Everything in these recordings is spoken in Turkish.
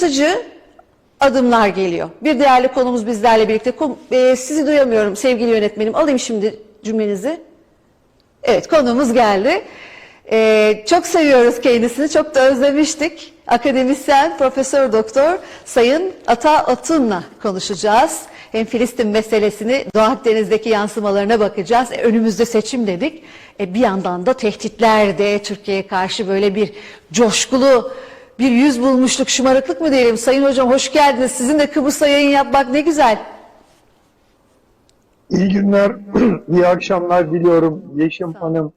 şaşırtıcı adımlar geliyor. Bir değerli konumuz bizlerle birlikte. E, sizi duyamıyorum sevgili yönetmenim. Alayım şimdi cümlenizi. Evet konuğumuz geldi. Ee, çok seviyoruz kendisini, çok da özlemiştik. Akademisyen, Profesör Doktor Sayın Ata Atun'la konuşacağız. Hem Filistin meselesini Doğu Akdeniz'deki yansımalarına bakacağız. E, önümüzde seçim dedik. E, bir yandan da tehditler de Türkiye'ye karşı böyle bir coşkulu bir yüz bulmuşluk, şımarıklık mı diyelim? Sayın Hocam hoş geldiniz. Sizin de Kıbrıs'a yayın yapmak ne güzel. İyi günler, iyi akşamlar diliyorum Yeşim Hanım.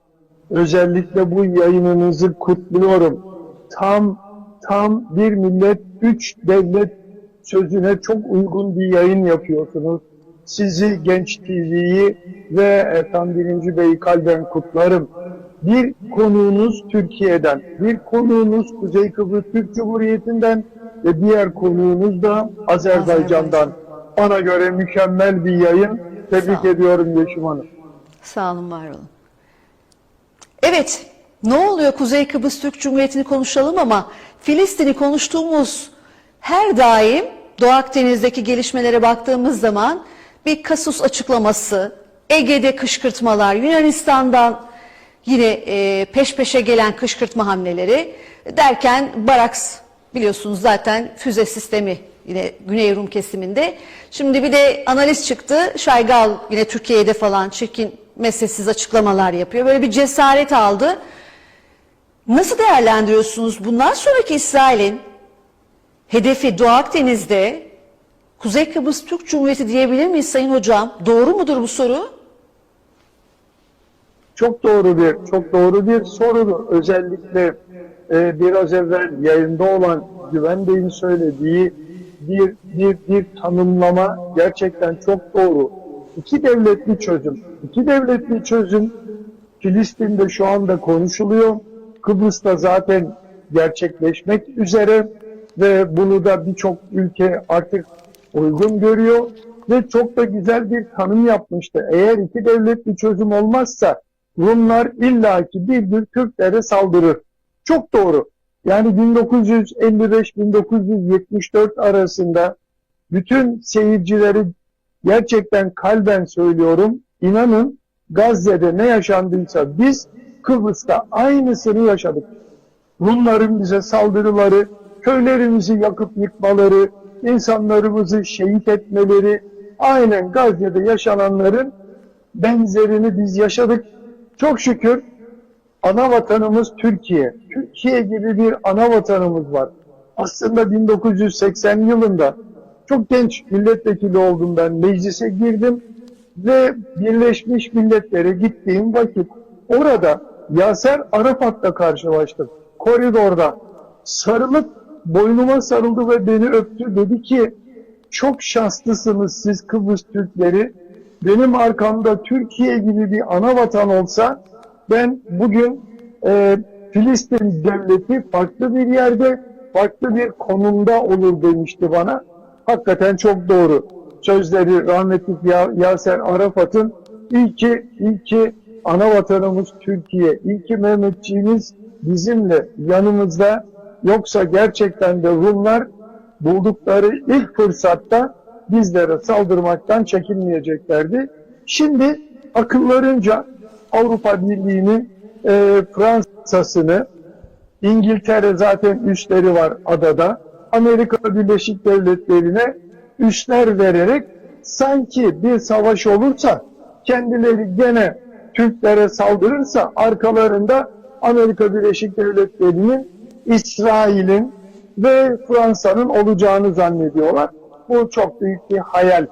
Özellikle bu yayınınızı kutluyorum. Tam tam bir millet, üç devlet sözüne çok uygun bir yayın yapıyorsunuz. Sizi Genç TV'yi ve Ethan Birinci Bey'i kalben kutlarım. Bir konuğunuz Türkiye'den, bir konuğunuz Kuzey Kıbrıs Türk Cumhuriyeti'nden ve diğer konuğunuz da Azerbaycan'dan. Bana göre mükemmel bir yayın. Tebrik ediyorum Yeşim Hanım. Sağ olun, var olun. Evet, ne oluyor Kuzey Kıbrıs Türk Cumhuriyeti'ni konuşalım ama Filistin'i konuştuğumuz her daim Doğu Akdeniz'deki gelişmelere baktığımız zaman bir kasus açıklaması, Ege'de kışkırtmalar, Yunanistan'dan yine e, peş peşe gelen kışkırtma hamleleri derken Baraks biliyorsunuz zaten füze sistemi yine Güney Rum kesiminde. Şimdi bir de analiz çıktı. Şaygal yine Türkiye'de falan çirkin mesleksiz açıklamalar yapıyor. Böyle bir cesaret aldı. Nasıl değerlendiriyorsunuz bundan sonraki İsrail'in hedefi Doğu Akdeniz'de Kuzey Kıbrıs Türk Cumhuriyeti diyebilir miyiz Sayın Hocam? Doğru mudur bu soru? Çok doğru bir, çok doğru bir soru. Özellikle e, biraz evvel yayında olan Güven Bey'in söylediği bir, bir, bir tanımlama gerçekten çok doğru. İki devletli çözüm. İki devletli çözüm Filistin'de şu anda konuşuluyor. Kıbrıs'ta zaten gerçekleşmek üzere ve bunu da birçok ülke artık uygun görüyor ve çok da güzel bir tanım yapmıştı. Eğer iki devletli çözüm olmazsa Rumlar illaki bir gün Türklere saldırır. Çok doğru. Yani 1955-1974 arasında bütün seyircileri gerçekten kalben söylüyorum. İnanın Gazze'de ne yaşandıysa biz Kıbrıs'ta aynısını yaşadık. Rumların bize saldırıları, köylerimizi yakıp yıkmaları, insanlarımızı şehit etmeleri, aynen Gazze'de yaşananların benzerini biz yaşadık. Çok şükür ana vatanımız Türkiye. Türkiye gibi bir ana vatanımız var. Aslında 1980 yılında çok genç milletvekili oldum ben. Meclise girdim ve Birleşmiş Milletler'e gittiğim vakit orada Yaser Arafat'la karşılaştım. Koridorda sarılıp boynuma sarıldı ve beni öptü. Dedi ki çok şanslısınız siz Kıbrıs Türkleri. Benim arkamda Türkiye gibi bir ana vatan olsa ben bugün e, Filistin devleti farklı bir yerde, farklı bir konumda olur demişti bana. Hakikaten çok doğru. Sözleri rahmetli Ya- Yaser Arafat'ın ilki, ilki ana vatanımız Türkiye, ilki Mehmetçiğimiz bizimle yanımızda. Yoksa gerçekten de Rumlar buldukları ilk fırsatta bizlere saldırmaktan çekinmeyeceklerdi. Şimdi akıllarınca Avrupa Birliği'nin e, Fransa'sını, İngiltere zaten üsleri var adada, Amerika Birleşik Devletleri'ne üsler vererek sanki bir savaş olursa kendileri gene Türklere saldırırsa arkalarında Amerika Birleşik Devletleri'nin, İsrail'in ve Fransa'nın olacağını zannediyorlar. Bu çok büyük bir hayal.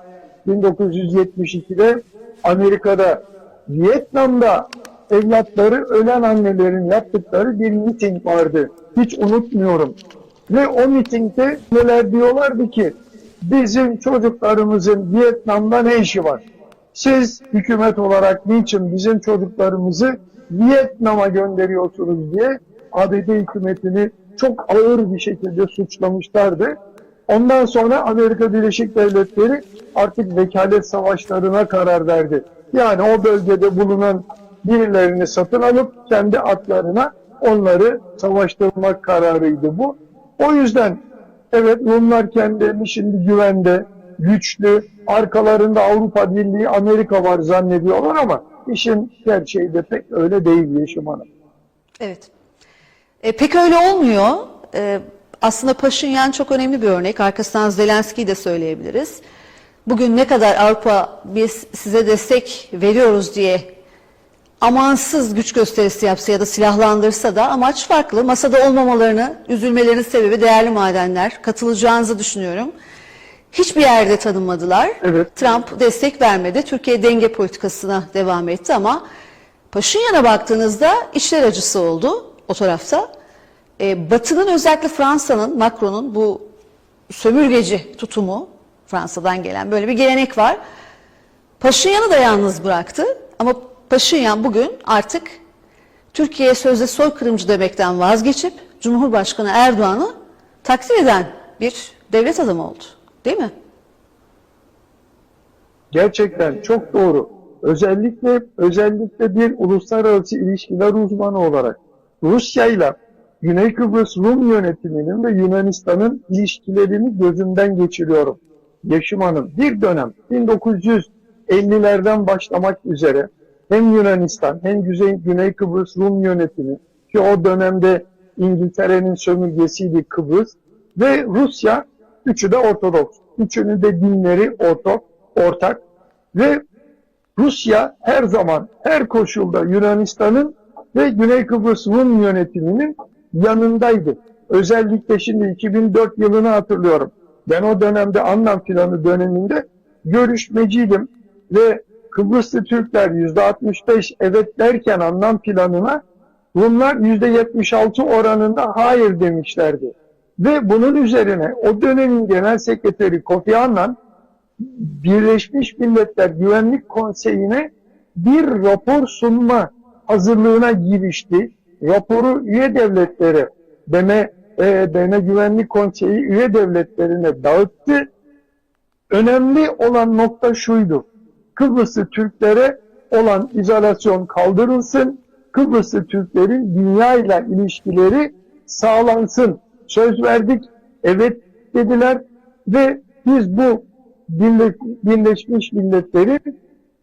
1972'de Amerika'da, Vietnam'da evlatları ölen annelerin yaptıkları bir miting vardı. Hiç unutmuyorum. Ve o mitingde neler diyorlardı ki bizim çocuklarımızın Vietnam'da ne işi var? Siz hükümet olarak niçin bizim çocuklarımızı Vietnam'a gönderiyorsunuz diye ABD hükümetini çok ağır bir şekilde suçlamışlardı. Ondan sonra Amerika Birleşik Devletleri artık vekalet savaşlarına karar verdi. Yani o bölgede bulunan birilerini satın alıp kendi atlarına onları savaştırmak kararıydı bu. O yüzden Evet Rumlar kendilerini şimdi güvende, güçlü, arkalarında Avrupa Birliği, Amerika var zannediyorlar ama işin gerçeği de pek öyle değil Yeşim Hanım. Evet. E, pek öyle olmuyor. E, aslında Paşinyan çok önemli bir örnek. Arkasından Zelenski'yi de söyleyebiliriz. Bugün ne kadar Avrupa biz size destek veriyoruz diye amansız güç gösterisi yapsa ya da silahlandırsa da amaç farklı. Masada olmamalarını, üzülmelerinin sebebi değerli madenler. Katılacağınızı düşünüyorum. Hiçbir yerde tanınmadılar. Evet. Trump destek vermedi. Türkiye denge politikasına devam etti ama Paşinyan'a baktığınızda içler acısı oldu o tarafta. Ee, Batı'nın özellikle Fransa'nın, Macron'un bu sömürgeci tutumu, Fransa'dan gelen böyle bir gelenek var. Paşinyan'ı da yalnız bıraktı ama Paşinyan bugün artık Türkiye'ye sözde soykırımcı demekten vazgeçip Cumhurbaşkanı Erdoğan'ı takdir eden bir devlet adamı oldu. Değil mi? Gerçekten çok doğru. Özellikle özellikle bir uluslararası ilişkiler uzmanı olarak Rusya ile Güney Kıbrıs Rum yönetiminin ve Yunanistan'ın ilişkilerini gözümden geçiriyorum. Yeşim Hanım bir dönem 1950'lerden başlamak üzere hem Yunanistan hem Güney, Güney Kıbrıs Rum yönetimi ki o dönemde İngiltere'nin sömürgesiydi Kıbrıs ve Rusya üçü de Ortodoks. Üçünün de dinleri ortak, ortak ve Rusya her zaman, her koşulda Yunanistan'ın ve Güney Kıbrıs Rum yönetiminin yanındaydı. Özellikle şimdi 2004 yılını hatırlıyorum. Ben o dönemde Anlam planı döneminde görüşmeciydim ve Kıbrıslı Türkler %65 evet derken Anlam planına Rumlar %76 oranında hayır demişlerdi. Ve bunun üzerine o dönemin genel sekreteri Kofi Annan Birleşmiş Milletler Güvenlik Konseyi'ne bir rapor sunma hazırlığına girişti. Raporu üye devletlere, BM, e, BM Güvenlik Konseyi üye devletlerine dağıttı. Önemli olan nokta şuydu. Kıbrıslı Türklere olan izolasyon kaldırılsın. Kıbrıslı Türklerin dünya ile ilişkileri sağlansın. Söz verdik, evet dediler ve biz bu Birle- Birleşmiş Milletler'in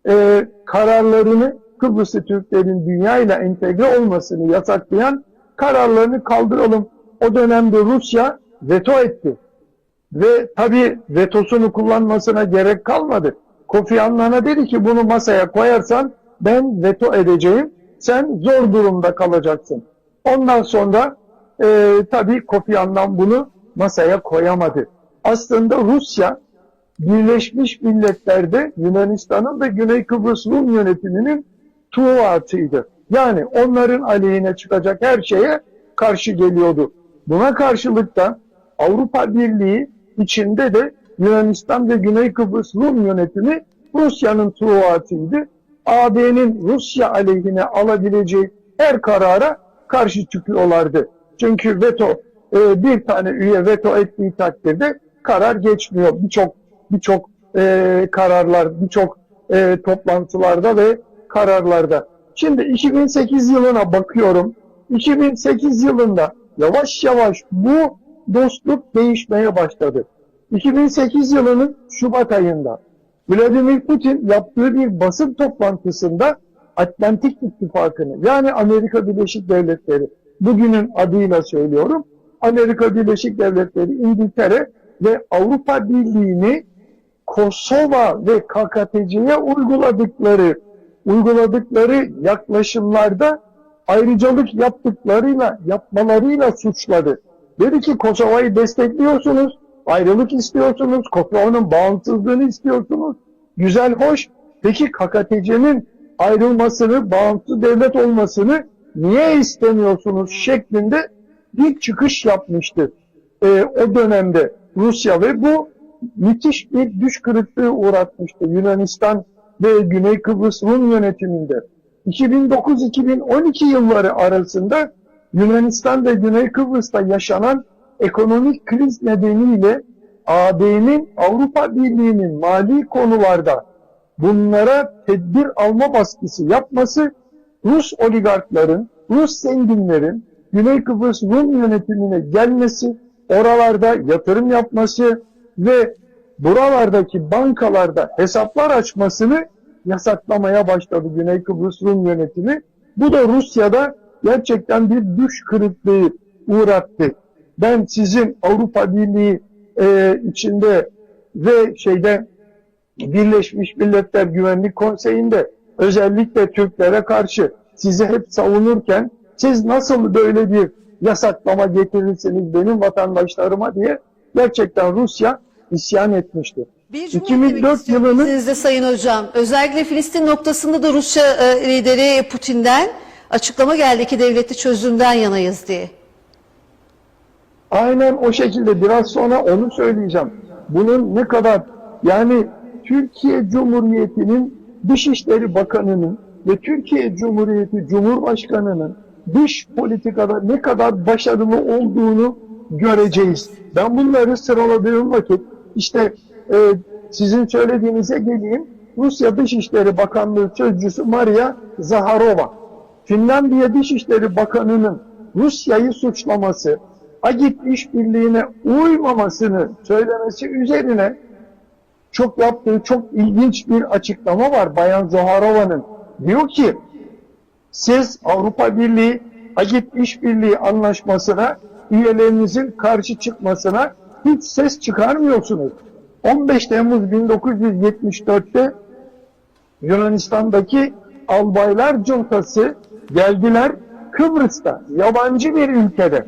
e, kararlarını Kıbrıslı Türklerin dünya ile entegre olmasını yasaklayan kararlarını kaldıralım. O dönemde Rusya veto etti. Ve tabii vetosunu kullanmasına gerek kalmadı. Kofi Annan'a dedi ki bunu masaya koyarsan ben veto edeceğim. Sen zor durumda kalacaksın. Ondan sonra e, tabii Kofi Annan bunu masaya koyamadı. Aslında Rusya Birleşmiş Milletler'de Yunanistan'ın ve Güney Kıbrıs Rum yönetiminin tuğatıydı. Yani onların aleyhine çıkacak her şeye karşı geliyordu. Buna karşılık da Avrupa Birliği içinde de Yunanistan ve Güney Kıbrıs Rum yönetimi Rusya'nın tuğatıydı. AB'nin Rusya aleyhine alabileceği her karara karşı çıkıyorlardı. Çünkü veto e, bir tane üye veto ettiği takdirde karar geçmiyor. Birçok birçok e, kararlar, birçok e, toplantılarda ve kararlarda. Şimdi 2008 yılına bakıyorum. 2008 yılında yavaş yavaş bu dostluk değişmeye başladı. 2008 yılının Şubat ayında Vladimir Putin yaptığı bir basın toplantısında Atlantik İttifakı'nı yani Amerika Birleşik Devletleri bugünün adıyla söylüyorum Amerika Birleşik Devletleri, İngiltere ve Avrupa Birliği'ni Kosova ve KKTC'ye uyguladıkları uyguladıkları yaklaşımlarda ayrıcalık yaptıklarıyla yapmalarıyla suçladı. Dedi ki Kosova'yı destekliyorsunuz, ayrılık istiyorsunuz, Kosova'nın bağımsızlığını istiyorsunuz. Güzel, hoş. Peki KKTC'nin ayrılmasını, bağımsız devlet olmasını niye istemiyorsunuz şeklinde bir çıkış yapmıştı. Ee, o dönemde Rusya ve bu müthiş bir düş kırıklığı uğratmıştı Yunanistan ve Güney Kıbrıs Rum yönetiminde. 2009-2012 yılları arasında Yunanistan ve Güney Kıbrıs'ta yaşanan ekonomik kriz nedeniyle AB'nin Avrupa Birliği'nin mali konularda bunlara tedbir alma baskısı yapması Rus oligarkların, Rus zenginlerin Güney Kıbrıs Rum yönetimine gelmesi oralarda yatırım yapması ve buralardaki bankalarda hesaplar açmasını yasaklamaya başladı Güney Kıbrıs Rum yönetimi. Bu da Rusya'da gerçekten bir düş kırıklığı uğrattı. Ben sizin Avrupa Birliği e, içinde ve şeyde Birleşmiş Milletler Güvenlik Konseyi'nde özellikle Türklere karşı sizi hep savunurken siz nasıl böyle bir yasaklama getirirsiniz benim vatandaşlarıma diye gerçekten Rusya isyan etmişti. Bir cümle eklemek 2004 istiyorum yılının izninizle Sayın Hocam. Özellikle Filistin noktasında da Rusya e, lideri Putin'den açıklama geldi ki devletli çözümden yanayız diye. Aynen o şekilde biraz sonra onu söyleyeceğim. Bunun ne kadar yani Türkiye Cumhuriyeti'nin Dışişleri Bakanı'nın ve Türkiye Cumhuriyeti Cumhurbaşkanı'nın dış politikada ne kadar başarılı olduğunu göreceğiz. Ben bunları sıraladığım vakit işte e, sizin söylediğinize geleyim. Rusya Dışişleri Bakanlığı Sözcüsü Maria Zaharova, Finlandiya Dışişleri Bakanı'nın Rusya'yı suçlaması, Agit işbirliğine uymamasını söylemesi üzerine çok yaptığı çok ilginç bir açıklama var Bayan Zaharova'nın. Diyor ki siz Avrupa Birliği Agit işbirliği anlaşmasına üyelerinizin karşı çıkmasına hiç ses çıkarmıyorsunuz. 15 Temmuz 1974'te Yunanistan'daki albaylar cuntası geldiler Kıbrıs'ta yabancı bir ülkede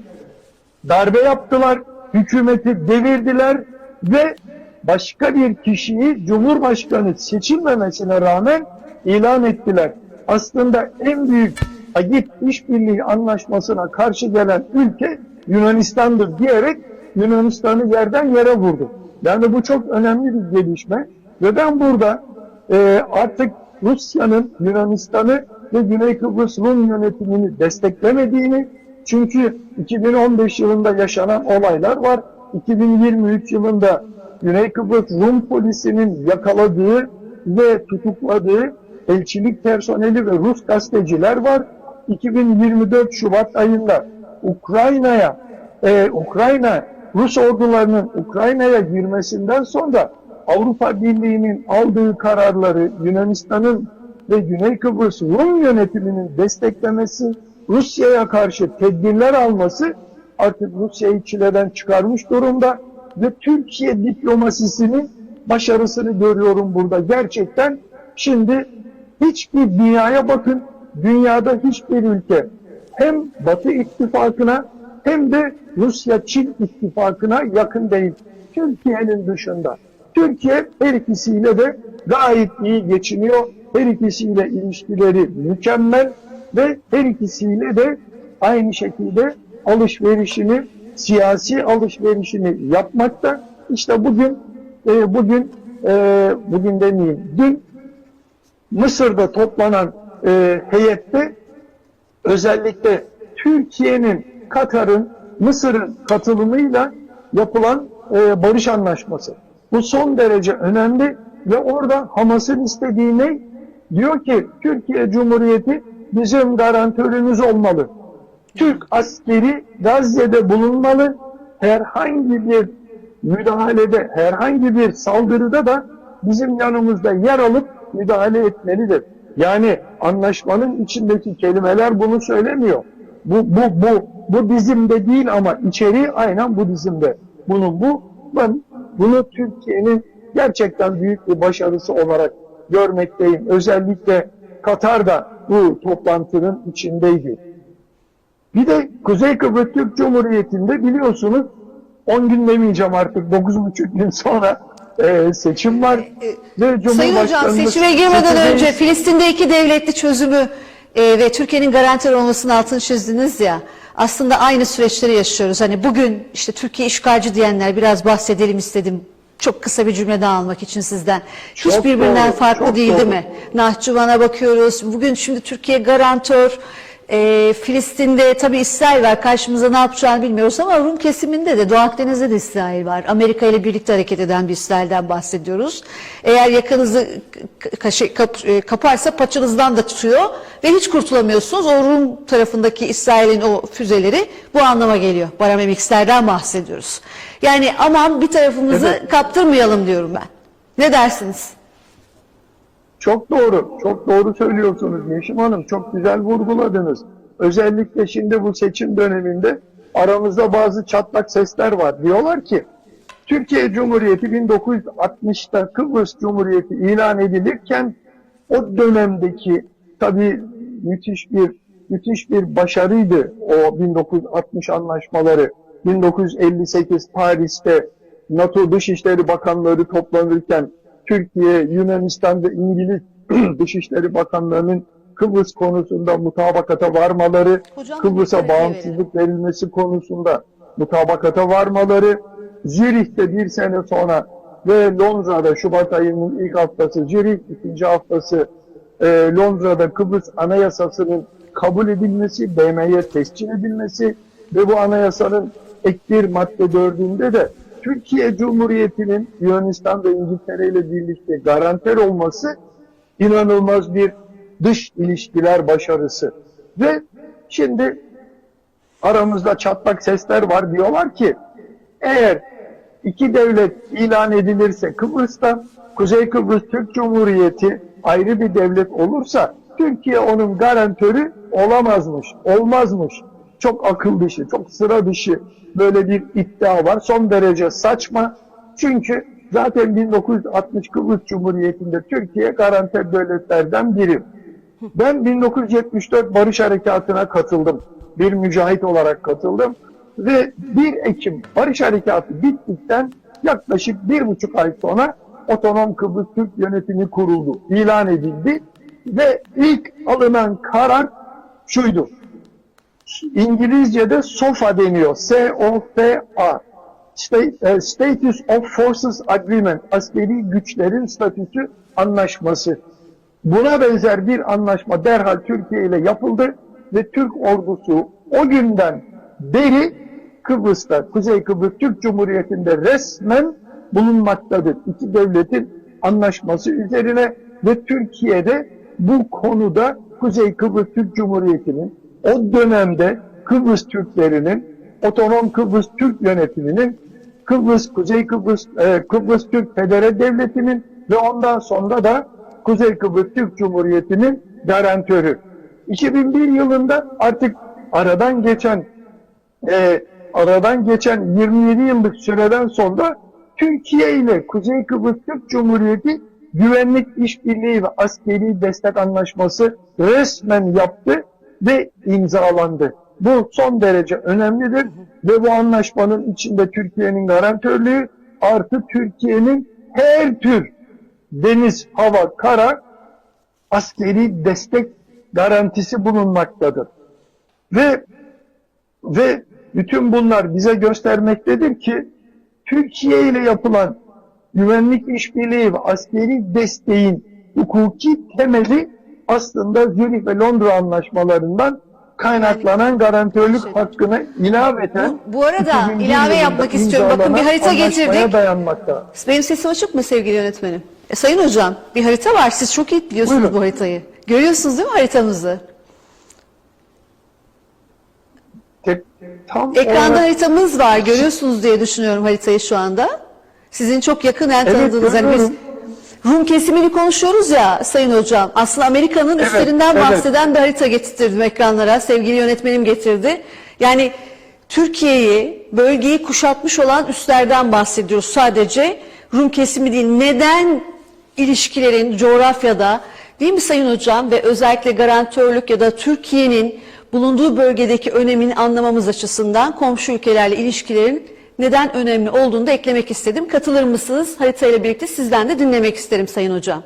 darbe yaptılar, hükümeti devirdiler ve başka bir kişiyi Cumhurbaşkanı seçilmemesine rağmen ilan ettiler. Aslında en büyük Agit İşbirliği Anlaşması'na karşı gelen ülke Yunanistan'dır diyerek Yunanistan'ı yerden yere vurdu. Yani bu çok önemli bir gelişme ve ben burada e, artık Rusya'nın Yunanistan'ı ve Güney Kıbrıs Rum yönetimini desteklemediğini çünkü 2015 yılında yaşanan olaylar var. 2023 yılında Güney Kıbrıs Rum polisinin yakaladığı ve tutukladığı elçilik personeli ve Rus gazeteciler var. 2024 Şubat ayında Ukrayna'ya e, Ukrayna Rus ordularının Ukrayna'ya girmesinden sonra Avrupa Birliği'nin aldığı kararları Yunanistan'ın ve Güney Kıbrıs Rum yönetiminin desteklemesi, Rusya'ya karşı tedbirler alması artık Rusya'yı çileden çıkarmış durumda ve Türkiye diplomasisinin başarısını görüyorum burada gerçekten. Şimdi hiçbir dünyaya bakın, dünyada hiçbir ülke hem Batı ittifakına hem de Rusya-Çin ittifakına yakın değil. Türkiye'nin dışında. Türkiye her ikisiyle de gayet iyi geçiniyor. Her ikisiyle ilişkileri mükemmel ve her ikisiyle de aynı şekilde alışverişini, siyasi alışverişini yapmakta. İşte bugün, e, bugün, e, bugün demeyeyim, dün Mısır'da toplanan e, heyette özellikle Türkiye'nin, Katar'ın, Mısır'ın katılımıyla yapılan e, barış anlaşması. Bu son derece önemli ve orada Hamas'ın istediği ne? Diyor ki Türkiye Cumhuriyeti bizim garantörümüz olmalı. Türk askeri Gazze'de bulunmalı. Herhangi bir müdahalede, herhangi bir saldırıda da bizim yanımızda yer alıp müdahale etmelidir. Yani anlaşmanın içindeki kelimeler bunu söylemiyor. Bu, bu, bu, bu dizimde değil ama içeriği aynen bu dizimde. Bunun bu, ben bunu Türkiye'nin gerçekten büyük bir başarısı olarak görmekteyim. Özellikle Katar da bu toplantının içindeydi. Bir de Kuzey Kıbrıs Türk Cumhuriyeti'nde biliyorsunuz 10 gün demeyeceğim artık 9,5 gün sonra e, seçim var. Ve Sayın Hocam seçime girmeden önce Filistin'de iki devletli çözümü e, ve Türkiye'nin garanti olmasının altını çizdiniz ya. Aslında aynı süreçleri yaşıyoruz. Hani bugün işte Türkiye işgalci diyenler biraz bahsedelim istedim. Çok kısa bir cümle daha almak için sizden. Hiç Çok birbirinden doğru, farklı değil doğru. değil mi? Nahçıvan'a bakıyoruz. Bugün şimdi Türkiye garantör. E, Filistin'de tabii İsrail var. Karşımıza ne yapacağını bilmiyoruz ama Rum kesiminde de Doğu Akdeniz'de de İsrail var. Amerika ile birlikte hareket eden bir İsrail'den bahsediyoruz. Eğer yakanızı kaşı- kap- e, kaparsa paçanızdan da tutuyor ve hiç kurtulamıyorsunuz. O Rum tarafındaki İsrail'in o füzeleri bu anlama geliyor. Baramemixlerden bahsediyoruz. Yani aman bir tarafımızı Evet. kaptırmayalım diyorum ben. Ne dersiniz? Çok doğru, çok doğru söylüyorsunuz Yeşim Hanım. Çok güzel vurguladınız. Özellikle şimdi bu seçim döneminde aramızda bazı çatlak sesler var. Diyorlar ki Türkiye Cumhuriyeti 1960'ta Kıbrıs Cumhuriyeti ilan edilirken o dönemdeki tabii müthiş bir müthiş bir başarıydı o 1960 anlaşmaları. 1958 Paris'te NATO Dışişleri Bakanları toplanırken Türkiye, Yunanistan ve İngiliz Dışişleri Bakanlarının Kıbrıs konusunda mutabakata varmaları, Kıbrıs'a bağımsızlık verilmesi konusunda mutabakata varmaları, Zürih'te bir sene sonra ve Londra'da Şubat ayının ilk haftası, Zürih ikinci haftası e, Londra'da Kıbrıs Anayasası'nın kabul edilmesi, BM'ye tescil edilmesi ve bu anayasanın ek bir madde dördünde de Türkiye Cumhuriyeti'nin Yunanistan ve İngiltere ile birlikte garanter olması inanılmaz bir dış ilişkiler başarısı. Ve şimdi aramızda çatlak sesler var diyorlar ki eğer iki devlet ilan edilirse Kıbrıs'ta Kuzey Kıbrıs Türk Cumhuriyeti ayrı bir devlet olursa Türkiye onun garantörü olamazmış, olmazmış. Çok akıl dışı, çok sıra dışı böyle bir iddia var. Son derece saçma. Çünkü zaten 1960 Kıbrıs Cumhuriyeti'nde Türkiye garanter devletlerden biri. Ben 1974 Barış Harekatı'na katıldım. Bir mücahit olarak katıldım. Ve 1 Ekim Barış Harekatı bittikten yaklaşık bir buçuk ay sonra Otonom Kıbrıs Türk Yönetimi kuruldu. ilan edildi. Ve ilk alınan karar şuydu. İngilizce'de SOFA deniyor. S-O-F-A. E, Status of Forces Agreement. Askeri güçlerin statüsü anlaşması. Buna benzer bir anlaşma derhal Türkiye ile yapıldı ve Türk ordusu o günden beri Kıbrıs'ta, Kuzey Kıbrıs Türk Cumhuriyeti'nde resmen bulunmaktadır. İki devletin anlaşması üzerine ve Türkiye'de bu konuda Kuzey Kıbrıs Türk Cumhuriyeti'nin o dönemde Kıbrıs Türklerinin Otonom Kıbrıs Türk yönetiminin Kıbrıs, Kuzey Kıbrıs, e, Kıbrıs Türk Federe Devleti'nin ve ondan sonra da Kuzey Kıbrıs Türk Cumhuriyeti'nin garantörü. 2001 yılında artık aradan geçen e, aradan geçen 27 yıllık süreden sonra Türkiye ile Kuzey Kıbrıs Türk Cumhuriyeti güvenlik işbirliği ve askeri destek anlaşması resmen yaptı ve imzalandı. Bu son derece önemlidir ve bu anlaşmanın içinde Türkiye'nin garantörlüğü artı Türkiye'nin her tür deniz, hava, kara askeri destek garantisi bulunmaktadır. Ve ve bütün bunlar bize göstermektedir ki Türkiye ile yapılan güvenlik işbirliği ve askeri desteğin hukuki temeli aslında Zürih ve Londra anlaşmalarından kaynaklanan garantörlük Şey- hakkına ilaveten Bu- bu arada 2001 ilave yapmak istiyorum. Bakın bir harita getirdik. dayanmakta. Benim sesim açık mı sevgili yönetmenim? E, sayın hocam bir harita var. Siz çok iyi biliyorsunuz Buyurun. bu haritayı. Görüyorsunuz değil mi haritamızı? Tek- tam Ekranda olarak- haritamız var. Görüyorsunuz diye düşünüyorum haritayı şu anda. Sizin çok yakından Evet, tanıdığınız. hani biz görüyorum. Rum kesimini konuşuyoruz ya Sayın Hocam. Aslında Amerika'nın Evet, üstlerinden evet. bahseden bir harita getirdim ekranlara. Sevgili yönetmenim getirdi. Yani Türkiye'yi, bölgeyi kuşatmış olan üslerden bahsediyoruz sadece. Rum kesimi değil. Neden ilişkilerin coğrafyada değil mi Sayın Hocam ve özellikle garantörlük ya da Türkiye'nin bulunduğu bölgedeki önemini anlamamız açısından komşu ülkelerle ilişkilerin neden önemli olduğunu da eklemek istedim. Katılır mısınız? Haritayla birlikte sizden de dinlemek isterim Sayın Hocam.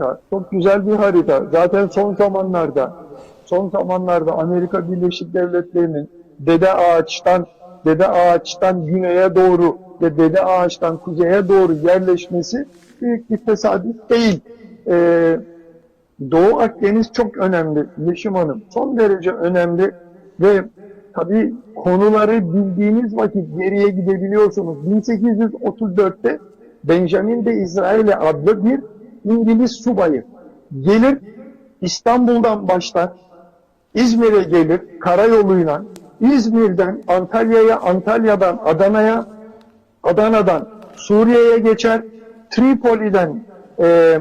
Ya, Çok güzel bir harita. Zaten son zamanlarda son zamanlarda Amerika Birleşik Devletleri'nin Dede Ağaç'tan Dede Ağaç'tan güneye doğru ve Dede Ağaç'tan kuzeye doğru yerleşmesi büyük bir tesadüf değil. 1960 yılında Amerika Birleşik Devletleri'nin Dede Ağaç'tan güneye doğru yerleşmesi büyük bir tesadüf değil. 1960 yılında Amerika Birleşik Devletleri'nin Dede Ağaç'tan kuzeye doğru yerleşmesi büyük bir tesadüf değil. Ee, Doğu Akdeniz çok önemli Yeşim Hanım. Son derece önemli ve tabii konuları bildiğiniz vakit geriye gidebiliyorsunuz. 1834'te Benjamin de İsrail'e adlı bir İngiliz subayı gelir İstanbul'dan başlar İzmir'e gelir karayoluyla İzmir'den Antalya'ya, Antalya'dan Adana'ya, Adana'dan Suriye'ye geçer, Tripoli'den e,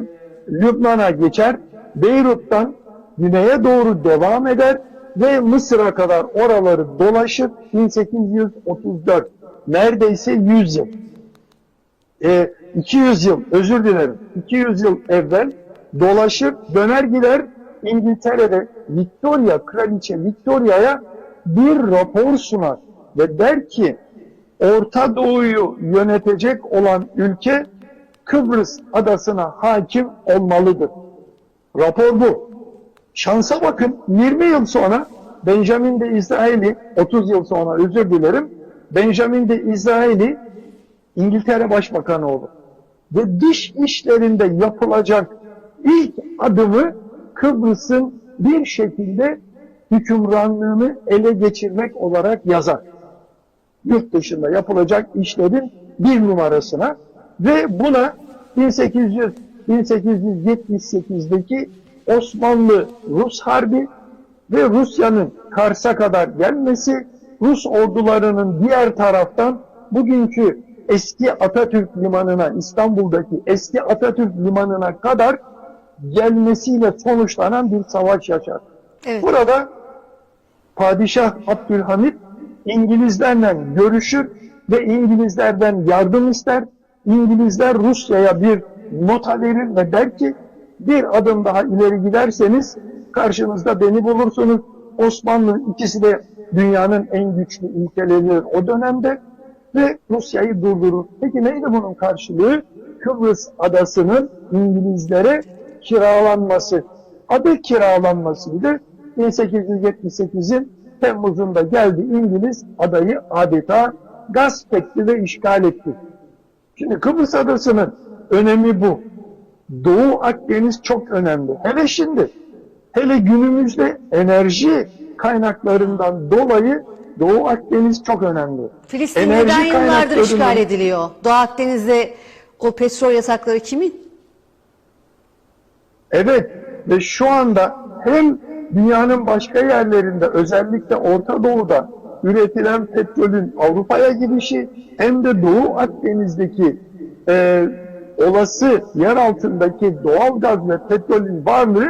Lübnan'a geçer, Beyrut'tan güneye doğru devam eder ve Mısır'a kadar oraları dolaşır 1834. Neredeyse 100 yıl. E, 200 yıl, özür dilerim, 200 yıl evvel dolaşır, döner gider İngiltere'de Victoria, Kraliçe Victoria'ya bir rapor sunar ve der ki Orta Doğu'yu yönetecek olan ülke Kıbrıs adasına hakim olmalıdır. Rapor bu. Şansa bakın 20 yıl sonra Benjamin de İsrail'i 30 yıl sonra özür dilerim Benjamin de İsrail'i İngiltere Başbakanı olur. Ve dış işlerinde yapılacak ilk adımı Kıbrıs'ın bir şekilde hükümranlığını ele geçirmek olarak yazar. Yurt dışında yapılacak işlerin bir numarasına ve buna 1800 1878'deki Osmanlı-Rus Harbi ve Rusya'nın Kars'a kadar gelmesi, Rus ordularının diğer taraftan bugünkü eski Atatürk Limanı'na, İstanbul'daki eski Atatürk Limanı'na kadar gelmesiyle sonuçlanan bir savaş yaşar. Evet. Burada Padişah Abdülhamit İngilizlerle görüşür ve İngilizlerden yardım ister. İngilizler Rusya'ya bir nota verir ve der ki bir adım daha ileri giderseniz karşınızda beni bulursunuz. Osmanlı ikisi de dünyanın en güçlü ülkeleridir o dönemde ve Rusya'yı durdurur. Peki neydi bunun karşılığı? Kıbrıs adasının İngilizlere kiralanması. Adı kiralanmasıydı. 1878'in Temmuz'unda geldi İngiliz adayı adeta gasp etti ve işgal etti. Şimdi Kıbrıs adasının önemi bu. Doğu Akdeniz çok önemli. Hele şimdi, hele günümüzde enerji kaynaklarından dolayı Doğu Akdeniz çok önemli. Filistin Enerji neden yıllardır işgal ediliyor? Doğu Akdeniz'de o petrol yasakları kimin? Evet ve şu anda hem dünyanın başka yerlerinde özellikle Orta Doğu'da üretilen petrolün Avrupa'ya gidişi hem de Doğu Akdeniz'deki e, olası yer altındaki doğal gaz ve petrolün varlığı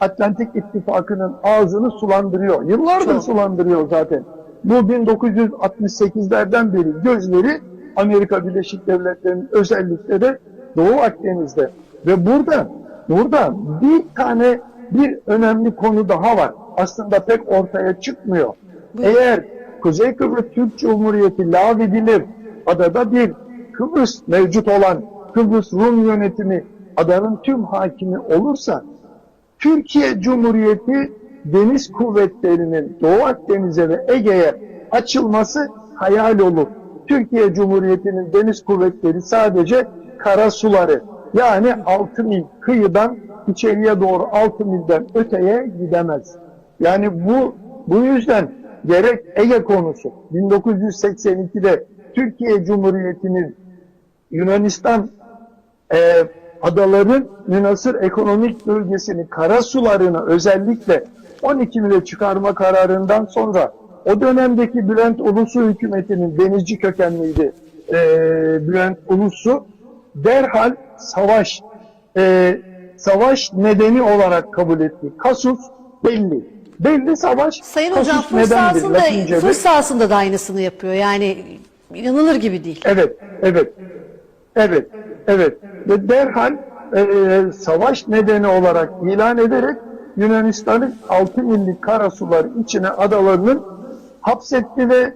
Atlantik İttifakı'nın ağzını sulandırıyor. Yıllardır Çok. sulandırıyor zaten. Bu 1968'lerden beri gözleri Amerika Birleşik Devletleri'nin özellikle de Doğu Akdeniz'de. Ve burada burada bir tane bir önemli konu daha var. Aslında pek ortaya çıkmıyor. Eğer Kuzey Kıbrıs Türk Cumhuriyeti lağvedilir, adada bir Kıbrıs mevcut olan Kıbrıs Rum yönetimi adanın tüm hakimi olursa Türkiye Cumhuriyeti deniz kuvvetlerinin Doğu Akdeniz'e ve Ege'ye açılması hayal olur. Türkiye Cumhuriyeti'nin deniz kuvvetleri sadece kara suları yani 6 mil kıyıdan içeriye doğru 6 milden öteye gidemez. Yani bu bu yüzden gerek Ege konusu 1982'de Türkiye Cumhuriyeti'nin Yunanistan e, adaların Münasır ekonomik bölgesini kara sularını özellikle 12 mile çıkarma kararından sonra o dönemdeki Bülent Ulusu hükümetinin denizci kökenliydi e, Bülent Ulusu derhal savaş e, savaş nedeni olarak kabul etti. Kasus belli. Belli savaş. Sayın kasus Hocam Fır nedendir, sahasında, Latince'de. Fır sahasında da aynısını yapıyor. Yani inanılır gibi değil. Evet, evet, evet, evet. Ve derhal e, savaş nedeni olarak ilan ederek Yunanistan'ın 6 millik karasular içine adalarının hapsetti ve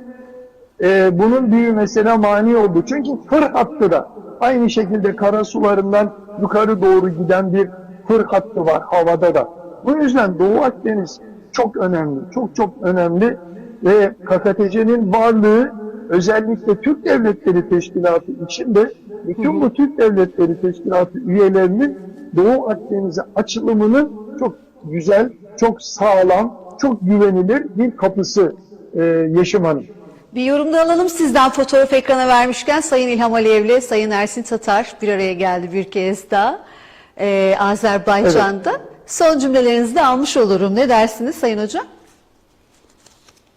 e, bunun büyümesine mani oldu. Çünkü fır hattı da aynı şekilde karasularından yukarı doğru giden bir fır hattı var havada da. Bu yüzden Doğu Akdeniz çok önemli, çok çok önemli ve KKTC'nin varlığı özellikle Türk Devletleri Teşkilatı içinde bütün bu Türk Devletleri Teşkilatı üyelerinin Doğu Akdeniz'e açılımının çok güzel, çok sağlam, çok güvenilir bir kapısı e, Yeşim Hanım. Bir yorumda alalım sizden fotoğraf ekrana vermişken Sayın İlham Aliyev'le Sayın Ersin Tatar bir araya geldi bir kez daha ee, Azerbaycan'da. Son cümlelerinizi de almış olurum. Ne dersiniz Sayın Hocam?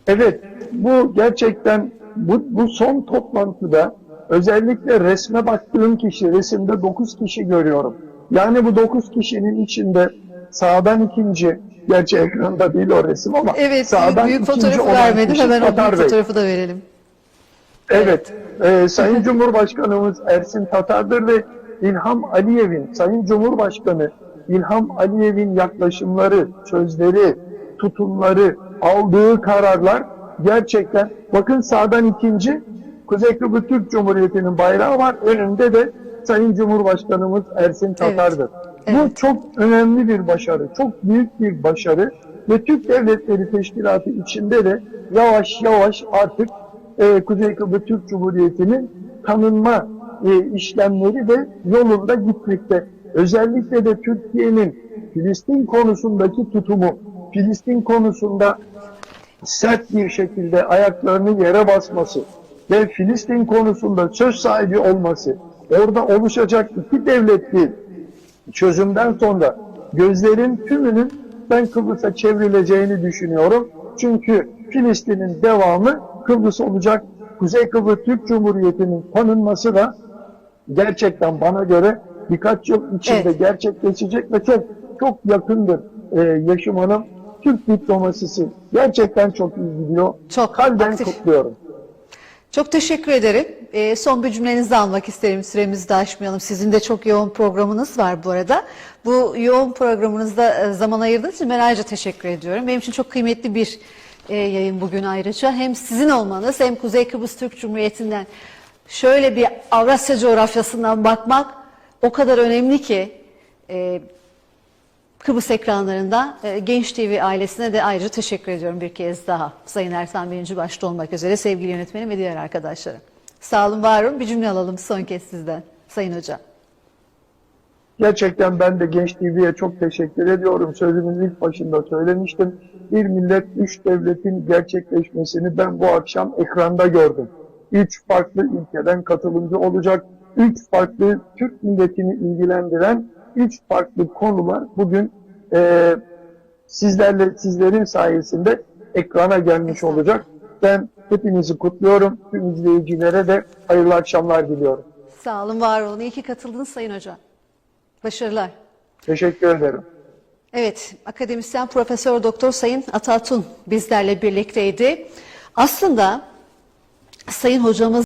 Evet, bu gerçekten bu, bu son toplantıda özellikle resme baktığım kişi, resimde 9 kişi görüyorum. Yani bu 9 kişinin içinde sağdan ikinci, gerçi ekranda değil o resim ama Evet, sağdan büyük ikinci fotoğrafı olan vermedim. kişi Hemen Tatar Bey. fotoğrafı da verelim. Evet, e, Sayın Cumhurbaşkanımız Ersin Tatar'dır ve İlham Aliyev'in, Sayın Cumhurbaşkanı İlham Aliyev'in yaklaşımları, sözleri, tutumları, aldığı kararlar gerçekten, bakın sağdan ikinci, Kuzey Kıbrıs Türk Cumhuriyeti'nin bayrağı var, önünde de Sayın Cumhurbaşkanımız Ersin Tatar'dır. Evet. Bu çok önemli bir başarı, çok büyük bir başarı ve Türk Devletleri Teşkilatı içinde de yavaş yavaş artık e, Kuzey Kıbrıs Türk Cumhuriyeti'nin tanınma e, işlemleri de yolunda gitmekte. Özellikle de Türkiye'nin Filistin konusundaki tutumu, Filistin konusunda sert bir şekilde ayaklarını yere basması ve Filistin konusunda söz sahibi olması, orada oluşacak iki devletli çözümden sonra gözlerin tümünün ben Kıbrıs'a çevrileceğini düşünüyorum. Çünkü Filistin'in devamı Kıbrıs olacak. Kuzey Kıbrıs Türk Cumhuriyeti'nin tanınması da gerçekten bana göre birkaç yıl içinde Evet. gerçekleşecek ve çok çok yakındır e, Yaşım Hanım. Türk diplomasisi gerçekten çok iyi gidiyor. Çok Kalben aktif. kutluyorum. Çok teşekkür ederim. Ee, son bir cümlenizi almak isterim. Süremizi de aşmayalım. Sizin de çok yoğun programınız var bu arada. Bu yoğun programınızda e, zaman ayırdığınız için ben ayrıca teşekkür ediyorum. Benim için çok kıymetli bir e, yayın bugün ayrıca. Hem sizin olmanız hem Kuzey Kıbrıs Türk Cumhuriyeti'nden şöyle bir Avrasya coğrafyasından bakmak o kadar önemli ki e, Kıbrıs ekranlarında e, Genç TV ailesine de ayrıca teşekkür ediyorum bir kez daha. Sayın Ersan birinci başta olmak üzere sevgili yönetmenim ve diğer arkadaşlarım. Sağ olun, var olun. Bir cümle alalım son kez sizden Sayın Hocam. Gerçekten ben de Genç TV'ye çok teşekkür ediyorum. Sözümün ilk başında söylemiştim. Bir millet, üç devletin gerçekleşmesini ben bu akşam ekranda gördüm. Üç farklı ülkeden katılımcı olacak. Üç farklı Türk milletini ilgilendiren üç farklı konular bugün eee, sizlerle sizlerin sayesinde ekrana gelmiş olacak. Ben hepinizi kutluyorum. Tüm izleyicilere de hayırlı akşamlar diliyorum. Sağ olun, var olun. İyi ki katıldınız Sayın Hocam. Başarılar. Teşekkür ederim. Evet, akademisyen Profesör Doktor Sayın Atatun bizlerle birlikteydi. Aslında Sayın hocamız